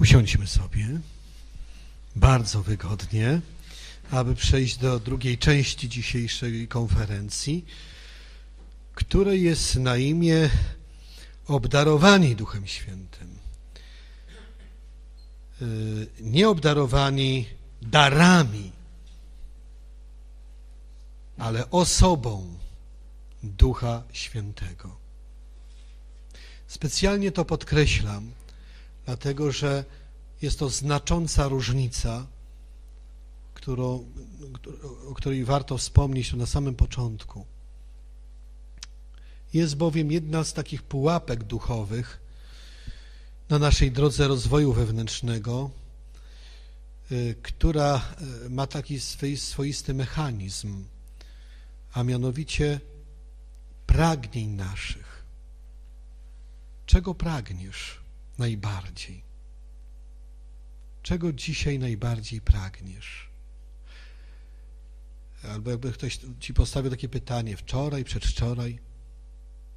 Usiądźmy sobie bardzo wygodnie, aby przejść do drugiej części dzisiejszej konferencji, której jest na imię Obdarowani Duchem Świętym. Yy, Nie obdarowani darami, ale osobą Ducha Świętego. Specjalnie to podkreślam, dlatego że jest to znacząca różnica, którą, o której warto wspomnieć tu na samym początku. Jest bowiem jedna z takich pułapek duchowych na naszej drodze rozwoju wewnętrznego, y, która y, ma taki swoisty mechanizm, a mianowicie pragnień naszych. Czego pragniesz najbardziej? Czego dzisiaj najbardziej pragniesz? Albo jakby ktoś ci postawił takie pytanie wczoraj, przedwczoraj,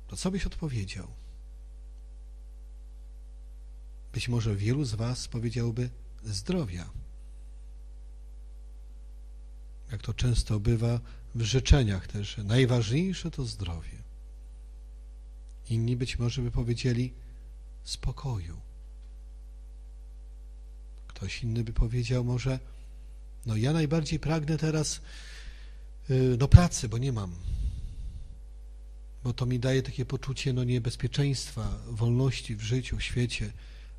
to co byś odpowiedział? Być może wielu z Was powiedziałby zdrowia. Jak to często bywa w życzeniach też, najważniejsze to zdrowie. Inni być może by powiedzieli spokoju. Ktoś inny by powiedział może, no ja najbardziej pragnę teraz yy, no pracy, bo nie mam. Bo to mi daje takie poczucie no niebezpieczeństwa, wolności w życiu, w świecie,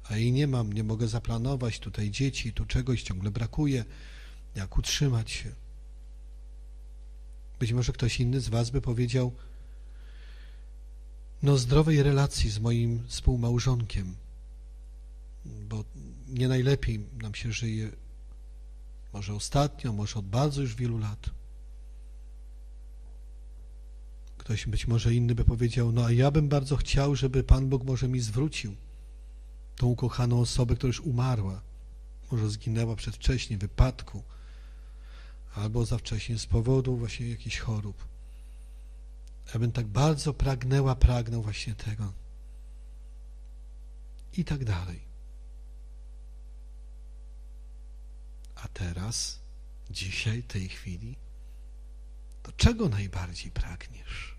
a jej nie mam, nie mogę zaplanować tutaj dzieci, tu czegoś ciągle brakuje, jak utrzymać się. Być może ktoś inny z Was by powiedział, no zdrowej relacji z moim współmałżonkiem, bo nie najlepiej nam się żyje, może ostatnio, może od bardzo już wielu lat. Ktoś być może inny by powiedział, no a ja bym bardzo chciał, żeby Pan Bóg może mi zwrócił tą ukochaną osobę, która już umarła, może zginęła przedwcześnie w wypadku, albo za wcześnie z powodu właśnie jakichś chorób. Ja bym tak bardzo pragnęła, pragnął właśnie tego. I tak dalej. A teraz, dzisiaj, tej chwili, to czego najbardziej pragniesz?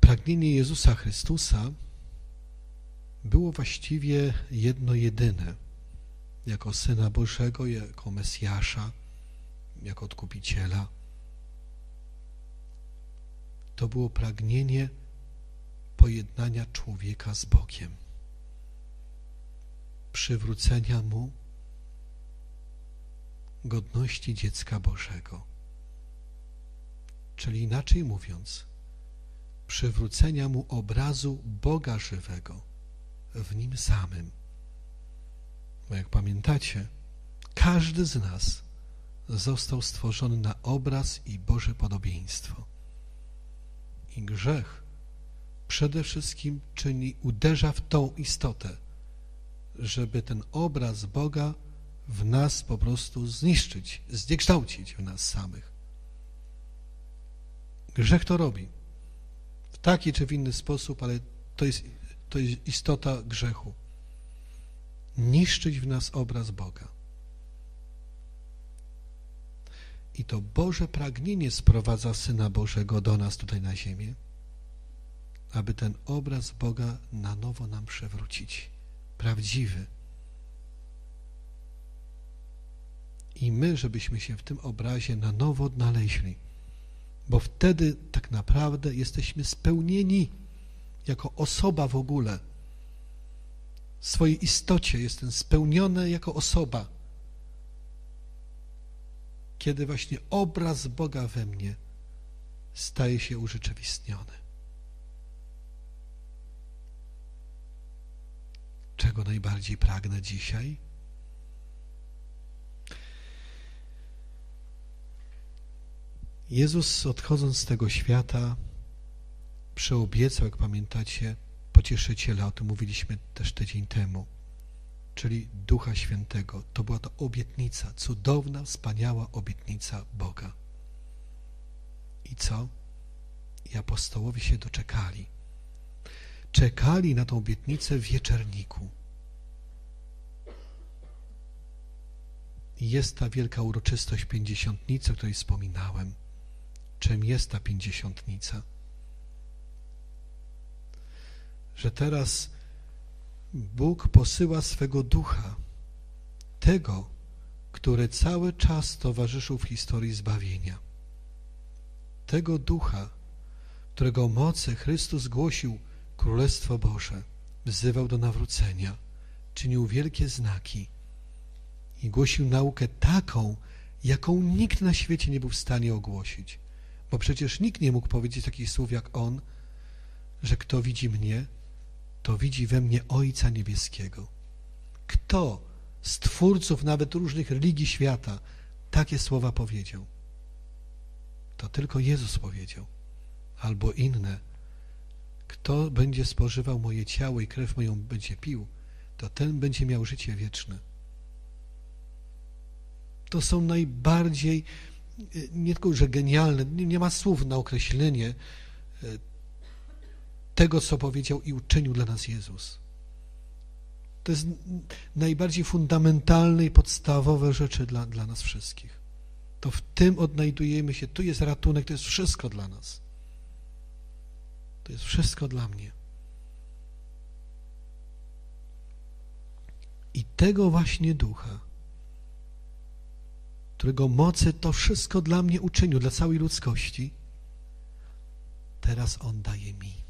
Pragnienie Jezusa Chrystusa było właściwie jedno jedyne. Jako Syna Bożego, jako Mesjasza, jako Odkupiciela. To było pragnienie pojednania człowieka z Bogiem, przywrócenia mu godności dziecka Bożego. Czyli inaczej mówiąc, przywrócenia mu obrazu Boga żywego w nim samym. Bo jak pamiętacie, każdy z nas został stworzony na obraz i Boże podobieństwo. I grzech przede wszystkim czyni, uderza w tą istotę, żeby ten obraz Boga w nas po prostu zniszczyć, zniekształcić w nas samych. Grzech to robi w taki czy w inny sposób, ale to jest, to jest istota grzechu. Niszczyć w nas obraz Boga. I to Boże pragnienie sprowadza Syna Bożego do nas tutaj na ziemię, aby ten obraz Boga na nowo nam przewrócić. Prawdziwy. I my, żebyśmy się w tym obrazie na nowo odnaleźli, bo wtedy tak naprawdę jesteśmy spełnieni jako osoba w ogóle. W swojej istocie jestem spełniony jako osoba kiedy właśnie obraz Boga we mnie staje się urzeczywistniony. Czego najbardziej pragnę dzisiaj? Jezus, odchodząc z tego świata, przeobiecał, jak pamiętacie, pocieszyciela, o tym mówiliśmy też tydzień temu czyli Ducha Świętego. To była to obietnica, cudowna, wspaniała obietnica Boga. I co? I apostołowie się doczekali. Czekali na tą obietnicę w wieczerniku. Jest ta wielka uroczystość pięćdziesiątnicy, o której wspominałem. Czym jest ta pięćdziesiątnica? Że teraz Bóg posyła swego ducha, tego, który cały czas towarzyszył w historii zbawienia. Tego ducha, którego mocy Chrystus głosił Królestwo Boże, wzywał do nawrócenia, czynił wielkie znaki i głosił naukę taką, jaką nikt na świecie nie był w stanie ogłosić. Bo przecież nikt nie mógł powiedzieć takich słów jak on, że kto widzi mnie, to widzi we mnie Ojca Niebieskiego. Kto z twórców nawet różnych religii świata takie słowa powiedział? To tylko Jezus powiedział, albo inne. Kto będzie spożywał moje ciało i krew moją będzie pił, to ten będzie miał życie wieczne. To są najbardziej, nie tylko że genialne, nie, nie ma słów na określenie e, tego, co powiedział i uczynił dla nas Jezus. To jest najbardziej fundamentalne i podstawowe rzeczy dla, dla nas wszystkich. To w tym odnajdujemy się, tu jest ratunek, to jest wszystko dla nas. To jest wszystko dla mnie. I tego właśnie ducha, którego mocy to wszystko dla mnie uczynił, dla całej ludzkości, teraz On daje mi.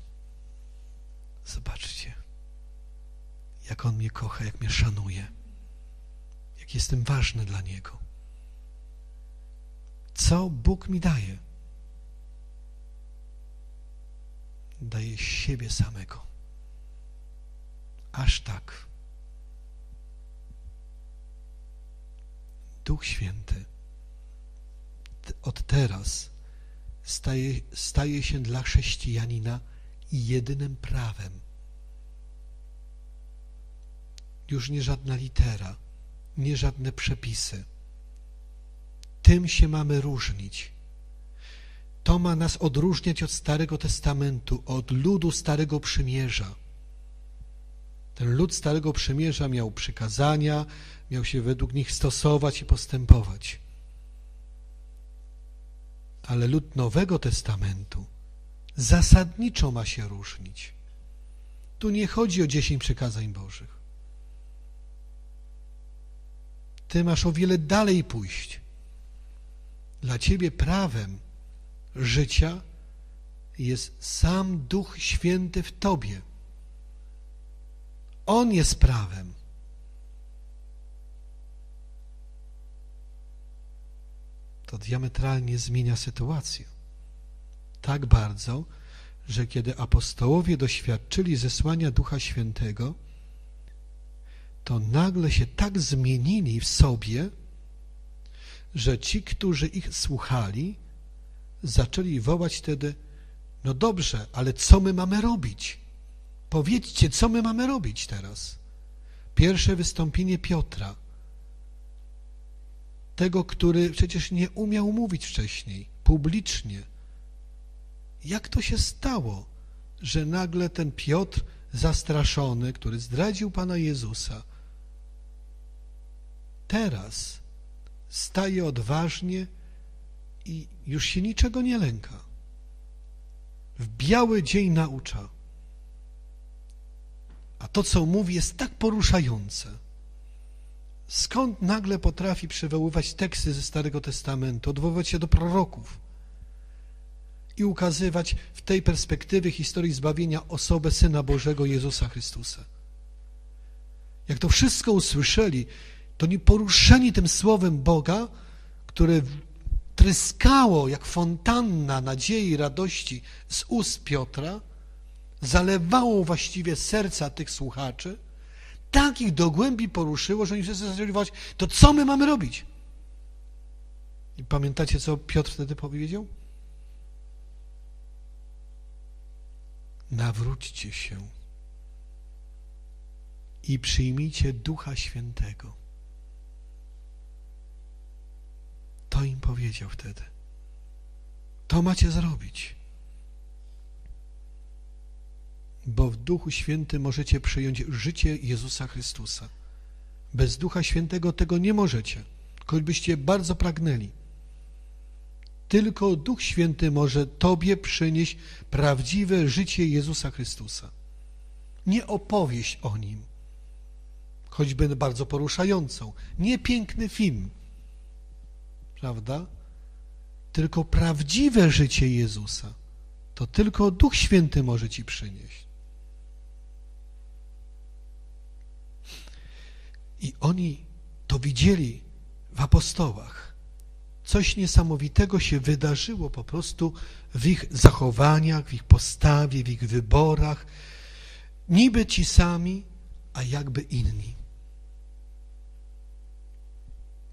Zobaczcie, jak On mnie kocha, jak mnie szanuje, jak jestem ważny dla Niego. Co Bóg mi daje? Daje siebie samego. Aż tak. Duch Święty od teraz staje, staje się dla chrześcijanina jedynym prawem. Już nie żadna litera, nie żadne przepisy. Tym się mamy różnić. To ma nas odróżniać od Starego Testamentu, od ludu Starego Przymierza. Ten lud Starego Przymierza miał przykazania, miał się według nich stosować i postępować. Ale lud Nowego Testamentu zasadniczo ma się różnić. Tu nie chodzi o dziesięć przykazań Bożych. Ty masz o wiele dalej pójść. Dla ciebie prawem życia jest sam Duch Święty w tobie. On jest prawem. To diametralnie zmienia sytuację tak bardzo, że kiedy apostołowie doświadczyli zesłania Ducha Świętego, to nagle się tak zmienili w sobie, że ci, którzy ich słuchali, zaczęli wołać wtedy, no dobrze, ale co my mamy robić? Powiedzcie, co my mamy robić teraz? Pierwsze wystąpienie Piotra, tego, który przecież nie umiał mówić wcześniej, publicznie, jak to się stało, że nagle ten Piotr zastraszony, który zdradził Pana Jezusa, teraz staje odważnie i już się niczego nie lęka. W biały dzień naucza. A to, co mówi, jest tak poruszające. Skąd nagle potrafi przywoływać teksty ze Starego Testamentu, odwoływać się do proroków? I ukazywać w tej perspektywie historii zbawienia osobę Syna Bożego Jezusa Chrystusa. Jak to wszystko usłyszeli, to nie poruszeni tym słowem Boga, które tryskało jak fontanna nadziei i radości z ust Piotra, zalewało właściwie serca tych słuchaczy, tak ich do głębi poruszyło, że oni wszyscy zaczęli to co my mamy robić? I pamiętacie, co Piotr wtedy powiedział? Nawróćcie się i przyjmijcie Ducha Świętego. To im powiedział wtedy. To macie zrobić. Bo w Duchu Świętym możecie przyjąć życie Jezusa Chrystusa. Bez Ducha Świętego tego nie możecie, choćbyście bardzo pragnęli. Tylko Duch Święty może Tobie przynieść prawdziwe życie Jezusa Chrystusa. Nie opowieść o Nim, choćby bardzo poruszającą, nie piękny film, prawda? Tylko prawdziwe życie Jezusa. To tylko Duch Święty może Ci przynieść. I oni to widzieli w apostołach. Coś niesamowitego się wydarzyło po prostu w ich zachowaniach, w ich postawie, w ich wyborach. Niby ci sami, a jakby inni.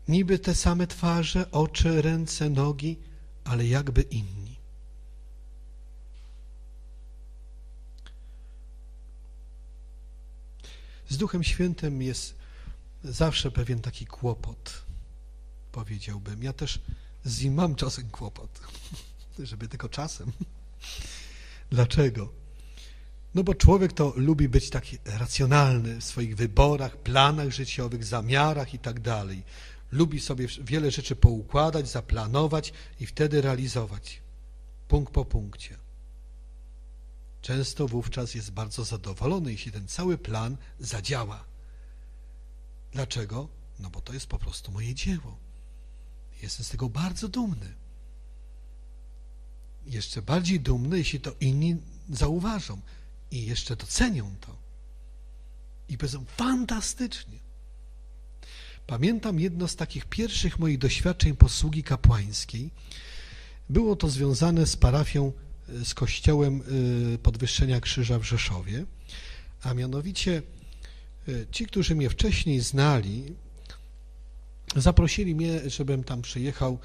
Niby te same twarze, oczy, ręce, nogi, ale jakby inni. Z Duchem Świętym jest zawsze pewien taki kłopot, powiedziałbym. Ja też z nim mam czasem kłopot, żeby tylko czasem. Dlaczego? No bo człowiek to lubi być taki racjonalny w swoich wyborach, planach życiowych, zamiarach i tak dalej. Lubi sobie wiele rzeczy poukładać, zaplanować i wtedy realizować. Punkt po punkcie. Często wówczas jest bardzo zadowolony, jeśli ten cały plan zadziała. Dlaczego? No bo to jest po prostu moje dzieło. Jestem z tego bardzo dumny. Jeszcze bardziej dumny, jeśli to inni zauważą i jeszcze docenią to. I powiedzą, fantastycznie. Pamiętam jedno z takich pierwszych moich doświadczeń posługi kapłańskiej. Było to związane z parafią, e, z kościołem e, Podwyższenia Krzyża w Rzeszowie, a mianowicie e, ci, którzy mnie wcześniej znali, zaprosili mnie, żebym tam przyjechał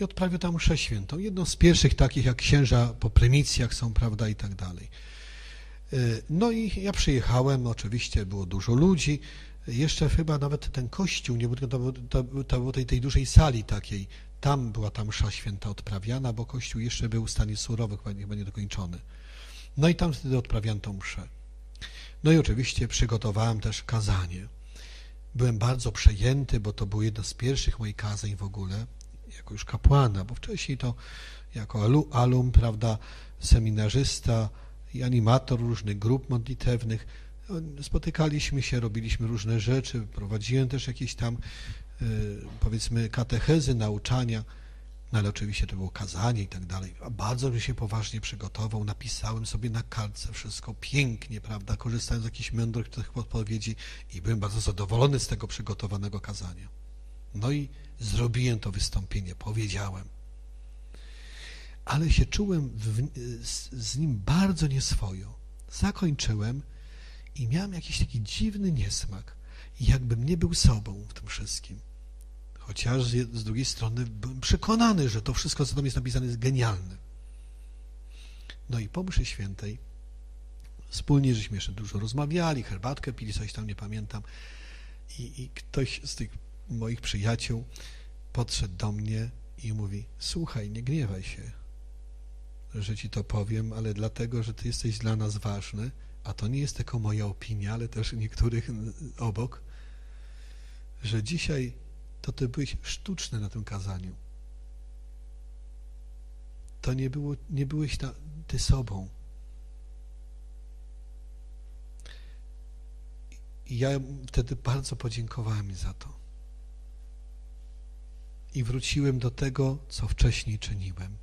i odprawił tam mszę świętą. Jedną z pierwszych takich, jak księża po prymitcjach są, prawda, i tak dalej. No i ja przyjechałem, oczywiście było dużo ludzi, jeszcze chyba nawet ten kościół, nie było, to, było tej, tej dużej sali takiej, tam była ta msza święta odprawiana, bo kościół jeszcze był w stanie surowych, chyba niedokończony. No i tam wtedy odprawiano tą mszę. No i oczywiście przygotowałem też kazanie. Byłem bardzo przejęty, bo to było jedno z pierwszych moich kazań w ogóle, jako już kapłana, bo wcześniej to jako alu, alum, prawda, seminarzysta i animator różnych grup modlitewnych, spotykaliśmy się, robiliśmy różne rzeczy, prowadziłem też jakieś tam e, powiedzmy katechezy, nauczania, no ale oczywiście to było kazanie i tak dalej. Bardzo bym się poważnie przygotował, napisałem sobie na kartce wszystko pięknie, prawda, korzystając z jakichś mądrych odpowiedzi i byłem bardzo zadowolony z tego przygotowanego kazania. No i zrobiłem to wystąpienie, powiedziałem. Ale się czułem w, z, z nim bardzo nieswojo. Zakończyłem i miałem jakiś taki dziwny niesmak, jakbym nie był sobą w tym wszystkim. Chociaż z drugiej strony byłem przekonany, że to wszystko, co tam jest napisane, jest genialne. No i po mszy świętej wspólnie żeśmy jeszcze dużo rozmawiali, herbatkę pili, coś tam nie pamiętam. I, I ktoś z tych moich przyjaciół podszedł do mnie i mówi: Słuchaj, nie gniewaj się, że ci to powiem, ale dlatego, że ty jesteś dla nas ważny a to nie jest tylko moja opinia, ale też niektórych obok, że dzisiaj to ty byłeś sztuczny na tym kazaniu. To nie, było, nie byłeś ty sobą. I ja wtedy bardzo podziękowałem za to. I wróciłem do tego, co wcześniej czyniłem.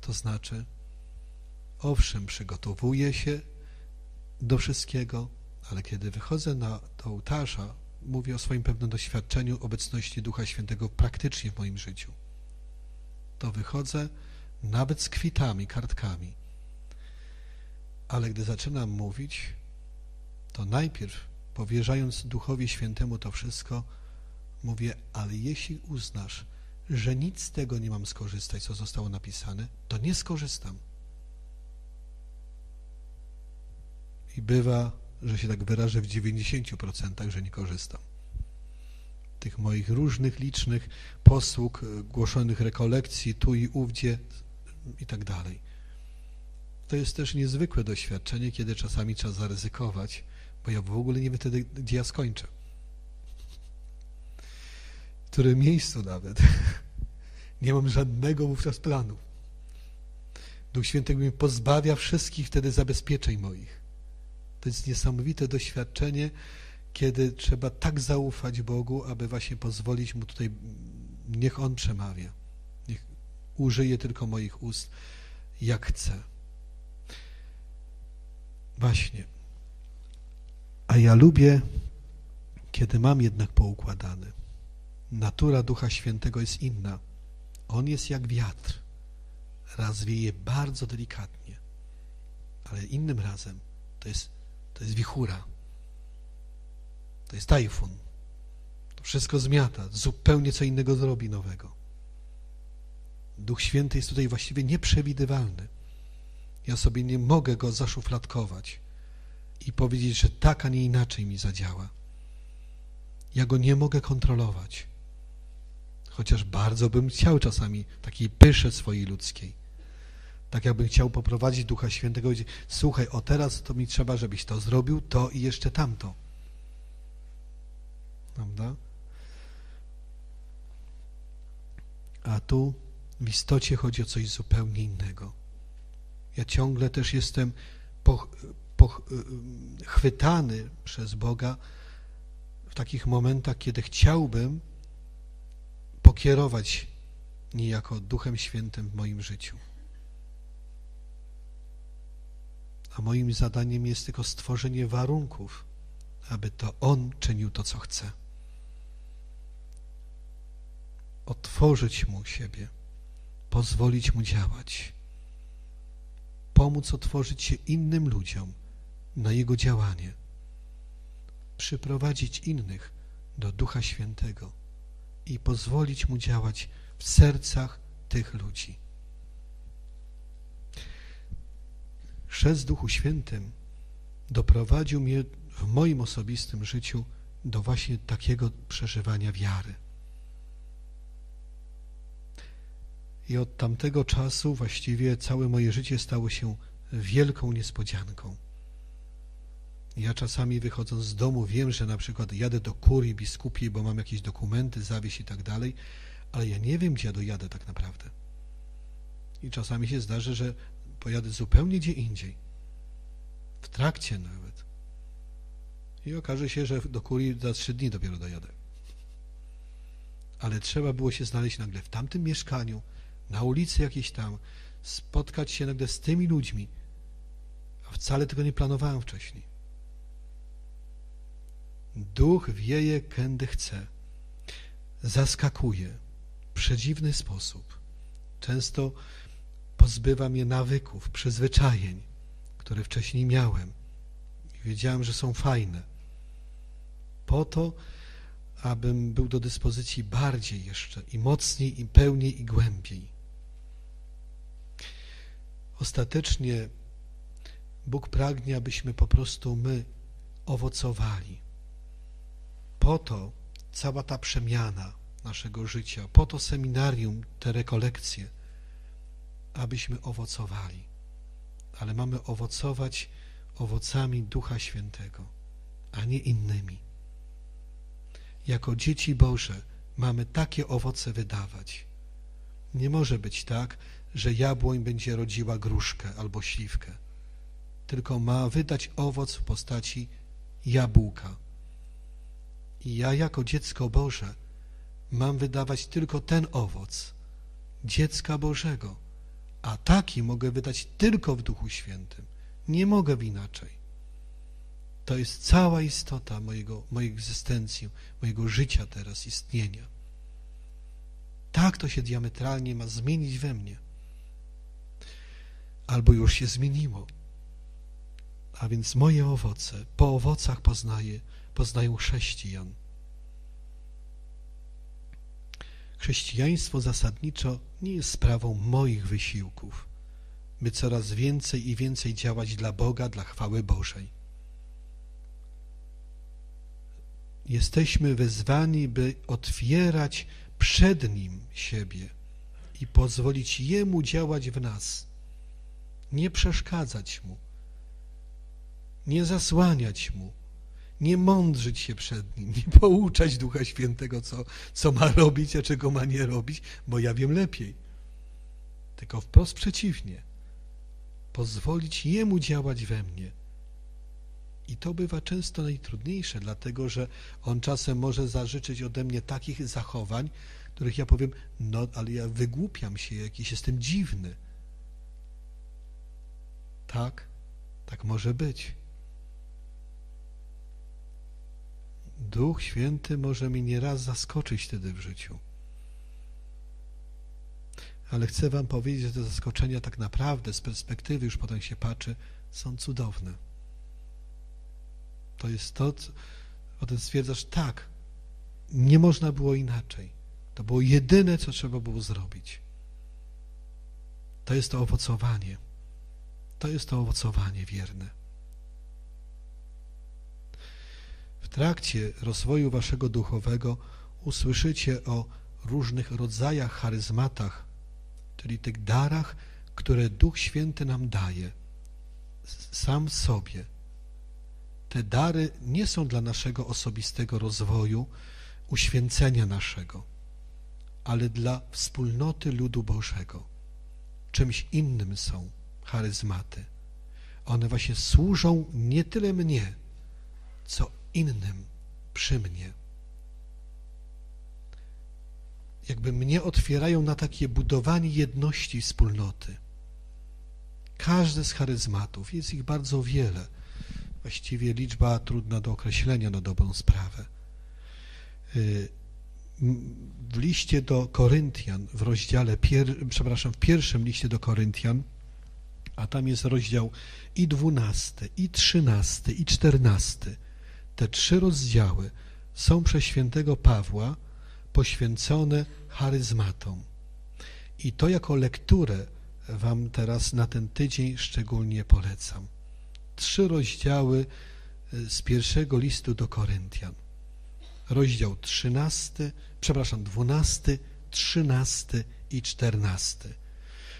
To znaczy, owszem, przygotowuję się, do wszystkiego, ale kiedy wychodzę na, do ołtarza, mówię o swoim pewnym doświadczeniu obecności Ducha Świętego praktycznie w moim życiu. To wychodzę nawet z kwitami, kartkami. Ale gdy zaczynam mówić, to najpierw powierzając Duchowi Świętemu to wszystko, mówię, ale jeśli uznasz, że nic z tego nie mam skorzystać, co zostało napisane, to nie skorzystam. I bywa, że się tak wyrażę, w 90%, że nie korzystam. Tych moich różnych, licznych posług, e, głoszonych rekolekcji tu i ówdzie, i tak dalej. To jest też niezwykłe doświadczenie, kiedy czasami trzeba zaryzykować, bo ja w ogóle nie wiem wtedy, gdzie ja skończę. W którym miejscu nawet. Nie mam żadnego wówczas planu. Duch Święty mnie pozbawia wszystkich wtedy zabezpieczeń moich. To jest niesamowite doświadczenie, kiedy trzeba tak zaufać Bogu, aby właśnie pozwolić Mu tutaj, niech On przemawia. Niech użyje tylko moich ust, jak chce. Właśnie. A ja lubię, kiedy mam jednak poukładane. Natura Ducha Świętego jest inna. On jest jak wiatr. Raz wieje bardzo delikatnie, ale innym razem to jest, to jest wichura. To jest tajfun. To wszystko zmiata, zupełnie co innego zrobi nowego. Duch Święty jest tutaj właściwie nieprzewidywalny. Ja sobie nie mogę go zaszufladkować i powiedzieć, że tak, a nie inaczej mi zadziała. Ja go nie mogę kontrolować. Chociaż bardzo bym chciał czasami takiej pysze swojej ludzkiej. Tak jakbym chciał poprowadzić Ducha Świętego i słuchaj, o teraz to mi trzeba, żebyś to zrobił, to i jeszcze tamto. Prawda? A tu w istocie chodzi o coś zupełnie innego. Ja ciągle też jestem poch, poch, chwytany przez Boga w takich momentach, kiedy chciałbym pokierować niejako Duchem Świętym w moim życiu. A moim zadaniem jest tylko stworzenie warunków, aby to On czynił to, co chce. Otworzyć Mu siebie, pozwolić Mu działać, pomóc otworzyć się innym ludziom na Jego działanie, przyprowadzić innych do Ducha Świętego i pozwolić Mu działać w sercach tych ludzi. Chrzest Duchu Świętym doprowadził mnie w moim osobistym życiu do właśnie takiego przeżywania wiary. I od tamtego czasu właściwie całe moje życie stało się wielką niespodzianką. Ja czasami wychodząc z domu wiem, że na przykład jadę do kurii biskupiej, bo mam jakieś dokumenty, zawieść i tak dalej, ale ja nie wiem, gdzie ja dojadę tak naprawdę. I czasami się zdarzy, że pojadę zupełnie gdzie indziej. W trakcie nawet. I okaże się, że do kurii za trzy dni dopiero dojadę. Ale trzeba było się znaleźć nagle w tamtym mieszkaniu, na ulicy jakiejś tam, spotkać się nagle z tymi ludźmi, a wcale tego nie planowałem wcześniej. Duch wieje, kędy chce. Zaskakuje w przedziwny sposób. Często pozbywa mnie nawyków, przyzwyczajeń, które wcześniej miałem i wiedziałem, że są fajne. Po to, abym był do dyspozycji bardziej jeszcze i mocniej, i pełniej, i głębiej. Ostatecznie Bóg pragnie, abyśmy po prostu my owocowali. Po to cała ta przemiana naszego życia, po to seminarium, te rekolekcje, abyśmy owocowali. Ale mamy owocować owocami Ducha Świętego, a nie innymi. Jako dzieci Boże mamy takie owoce wydawać. Nie może być tak, że jabłoń będzie rodziła gruszkę albo śliwkę, tylko ma wydać owoc w postaci jabłka. I ja jako dziecko Boże mam wydawać tylko ten owoc, dziecka Bożego, a taki mogę wydać tylko w Duchu Świętym. Nie mogę inaczej. To jest cała istota mojego, mojej egzystencji, mojego życia teraz, istnienia. Tak to się diametralnie ma zmienić we mnie. Albo już się zmieniło. A więc moje owoce, po owocach poznaję, poznają chrześcijan. Chrześcijaństwo zasadniczo nie jest sprawą moich wysiłków, by coraz więcej i więcej działać dla Boga, dla chwały Bożej. Jesteśmy wezwani, by otwierać przed Nim siebie i pozwolić Jemu działać w nas. Nie przeszkadzać Mu, nie zasłaniać Mu, nie mądrzyć się przed Nim, nie pouczać Ducha Świętego, co, co ma robić, a czego ma nie robić, bo ja wiem lepiej. Tylko wprost przeciwnie. Pozwolić Jemu działać we mnie. I to bywa często najtrudniejsze, dlatego że On czasem może zażyczyć ode mnie takich zachowań, których ja powiem, no ale ja wygłupiam się, jakiś jestem dziwny. Tak, tak może być. Duch Święty może mi nieraz zaskoczyć wtedy w życiu. Ale chcę Wam powiedzieć, że te zaskoczenia tak naprawdę z perspektywy już potem się patrzy, są cudowne. To jest to, co potem stwierdzasz, tak, nie można było inaczej. To było jedyne, co trzeba było zrobić. To jest to owocowanie. To jest to owocowanie wierne. W trakcie rozwoju waszego duchowego usłyszycie o różnych rodzajach charyzmatach, czyli tych darach, które Duch Święty nam daje sam sobie. Te dary nie są dla naszego osobistego rozwoju, uświęcenia naszego, ale dla wspólnoty ludu Bożego. Czymś innym są charyzmaty. One właśnie służą nie tyle mnie, co innym przy mnie. Jakby mnie otwierają na takie budowanie jedności wspólnoty. Każdy z charyzmatów, jest ich bardzo wiele, właściwie liczba trudna do określenia na dobrą sprawę. Y, w liście do Koryntian, w rozdziale, pier, przepraszam, w pierwszym liście do Koryntian, a tam jest rozdział i dwunasty, i trzynasty, i czternasty. Te trzy rozdziały są przez świętego Pawła poświęcone charyzmatom. I to jako lekturę Wam teraz na ten tydzień szczególnie polecam. Trzy rozdziały y, z pierwszego listu do Koryntian. Rozdział trzynasty, przepraszam, dwunasty, trzynasty i czternasty.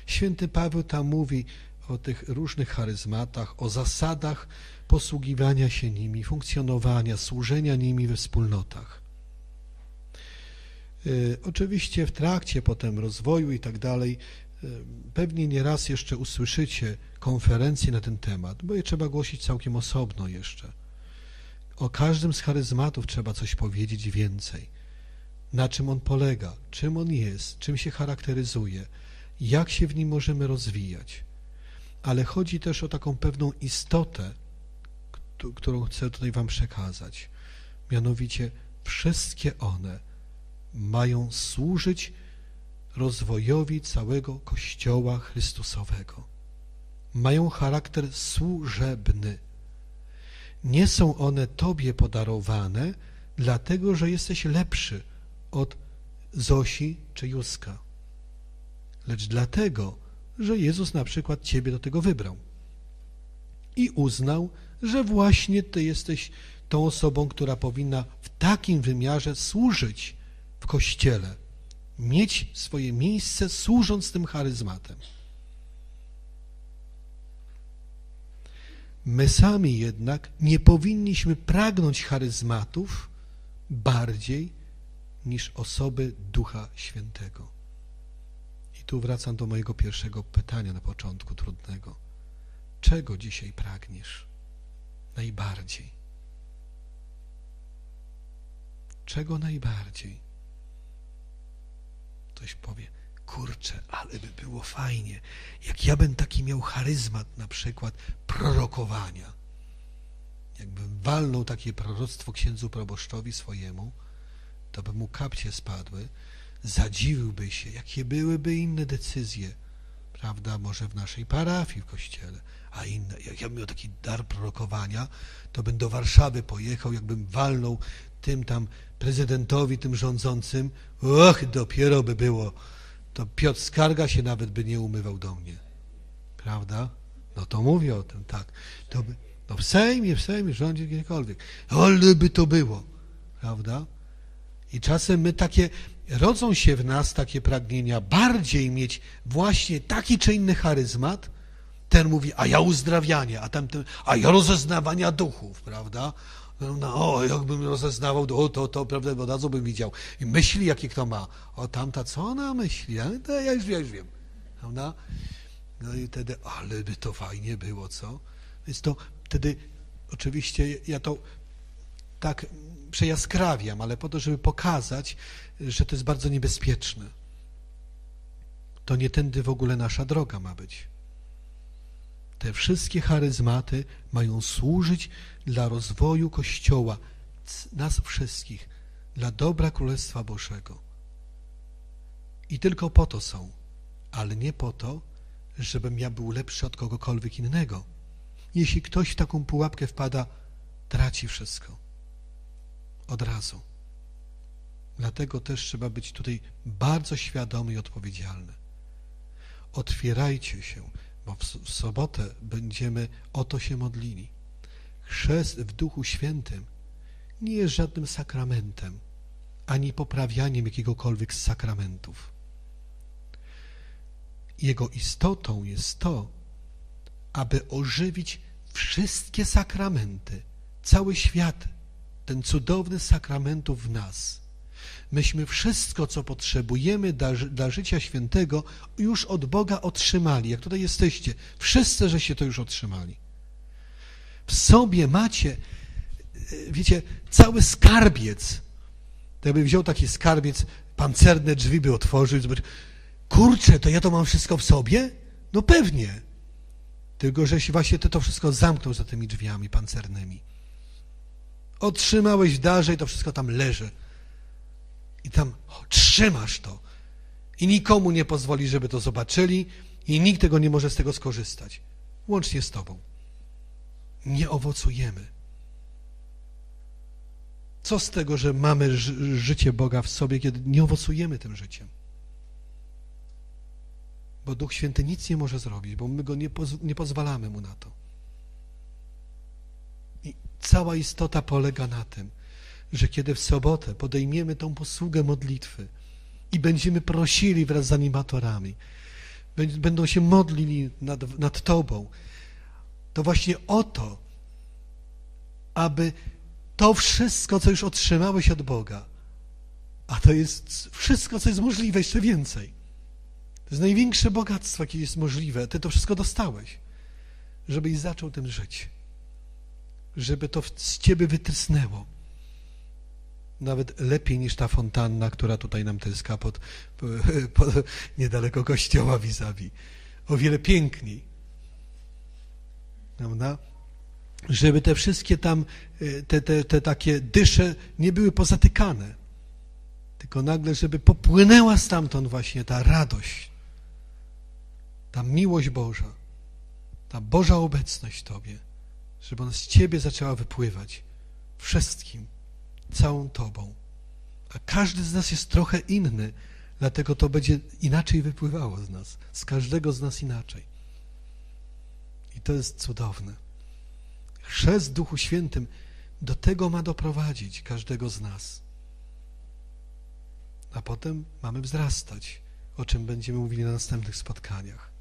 Święty Paweł tam mówi o tych różnych charyzmatach, o zasadach posługiwania się nimi, funkcjonowania, służenia nimi we wspólnotach. Y, oczywiście w trakcie potem rozwoju i tak dalej, y, pewnie nieraz jeszcze usłyszycie konferencje na ten temat, bo je trzeba głosić całkiem osobno jeszcze. O każdym z charyzmatów trzeba coś powiedzieć więcej. Na czym on polega, czym on jest, czym się charakteryzuje, jak się w nim możemy rozwijać. Ale chodzi też o taką pewną istotę, którą chcę tutaj Wam przekazać. Mianowicie wszystkie one mają służyć rozwojowi całego Kościoła Chrystusowego. Mają charakter służebny. Nie są one Tobie podarowane, dlatego że jesteś lepszy od Zosi czy Józka, lecz dlatego, że Jezus na przykład Ciebie do tego wybrał i uznał, że właśnie Ty jesteś tą osobą, która powinna w takim wymiarze służyć w Kościele, mieć swoje miejsce służąc tym charyzmatem. My sami jednak nie powinniśmy pragnąć charyzmatów bardziej niż osoby Ducha Świętego. Tu wracam do mojego pierwszego pytania na początku, trudnego. Czego dzisiaj pragniesz najbardziej? Czego najbardziej? Ktoś powie, kurczę, ale by było fajnie, jak ja bym taki miał charyzmat na przykład prorokowania. Jakbym walnął takie proroctwo księdzu proboszczowi swojemu, to by mu kapcie spadły, zadziwiłby się, jakie byłyby inne decyzje, prawda, może w naszej parafii, w kościele, a inne. Jak ja bym miał taki dar prorokowania, to bym do Warszawy pojechał, jakbym walnął tym tam prezydentowi, tym rządzącym, och, dopiero by było. To Piotr Skarga się nawet by nie umywał do mnie. Prawda? No to mówię o tym, tak. To by, no w Sejmie, w Sejmie rządzi gdziekolwiek. Ale by to było. Prawda? I czasem my takie, rodzą się w nas takie pragnienia bardziej mieć właśnie taki czy inny charyzmat. Ten mówi, a ja uzdrawianie, a tamten, a ja rozeznawania duchów, prawda? No, o, jakbym rozeznawał, to, to, to, prawda, od razu bym widział. I myśli, jakie kto ma. O, tamta, co ona myśli? Ja, to ja, już, ja już wiem. Prawda? No i wtedy, ale by to fajnie było, co? Więc to wtedy, oczywiście, ja to tak przejaskrawiam, ale po to, żeby pokazać, że to jest bardzo niebezpieczne. To nie tędy w ogóle nasza droga ma być. Te wszystkie charyzmaty mają służyć dla rozwoju Kościoła, nas wszystkich, dla dobra Królestwa Bożego. I tylko po to są, ale nie po to, żebym ja był lepszy od kogokolwiek innego. Jeśli ktoś w taką pułapkę wpada, traci wszystko. Od razu. Dlatego też trzeba być tutaj bardzo świadomy i odpowiedzialny. Otwierajcie się, bo w sobotę będziemy o to się modlili. Chrzest w Duchu Świętym nie jest żadnym sakramentem, ani poprawianiem jakiegokolwiek z sakramentów. Jego istotą jest to, aby ożywić wszystkie sakramenty, cały świat, ten cudowny sakramentów w nas. Myśmy wszystko, co potrzebujemy dla, dla życia świętego, już od Boga otrzymali. Jak tutaj jesteście, wszyscy, żeście to już otrzymali. W sobie macie, wiecie, cały skarbiec. Gdyby wziął taki skarbiec, pancerne drzwi by otworzył, zobaczył, kurczę, to ja to mam wszystko w sobie? No pewnie. Tylko, żeś właśnie ty to wszystko zamknął za tymi drzwiami pancernymi. Otrzymałeś darze i to wszystko tam leży. I tam trzymasz to. I nikomu nie pozwoli, żeby to zobaczyli i nikt tego nie może z tego skorzystać. Łącznie z tobą. Nie owocujemy. Co z tego, że mamy życie Boga w sobie, kiedy nie owocujemy tym życiem? Bo Duch Święty nic nie może zrobić, bo my go nie, poz nie pozwalamy mu na to. Cała istota polega na tym, że kiedy w sobotę podejmiemy tą posługę modlitwy i będziemy prosili wraz z animatorami, będą się modlili nad, nad Tobą, to właśnie o to, aby to wszystko, co już otrzymałeś od Boga, a to jest wszystko, co jest możliwe, jeszcze więcej, to jest największe bogactwo, jakie jest możliwe. Ty to wszystko dostałeś, żebyś zaczął tym żyć. Żeby to z ciebie wytrysnęło. Nawet lepiej niż ta fontanna, która tutaj nam tryska pod, pod niedaleko kościoła vis-a-vis. O wiele piękniej. Prawda? Żeby te wszystkie tam, e, te, te, te takie dysze nie były pozatykane. Tylko nagle, żeby popłynęła stamtąd właśnie ta radość, ta miłość Boża, ta Boża obecność w Tobie, żeby ona z Ciebie zaczęła wypływać wszystkim, całą Tobą. A każdy z nas jest trochę inny, dlatego to będzie inaczej wypływało z nas, z każdego z nas inaczej. I to jest cudowne. Chrzest Duchu Świętym do tego ma doprowadzić każdego z nas. A potem mamy wzrastać, o czym będziemy mówili na następnych spotkaniach.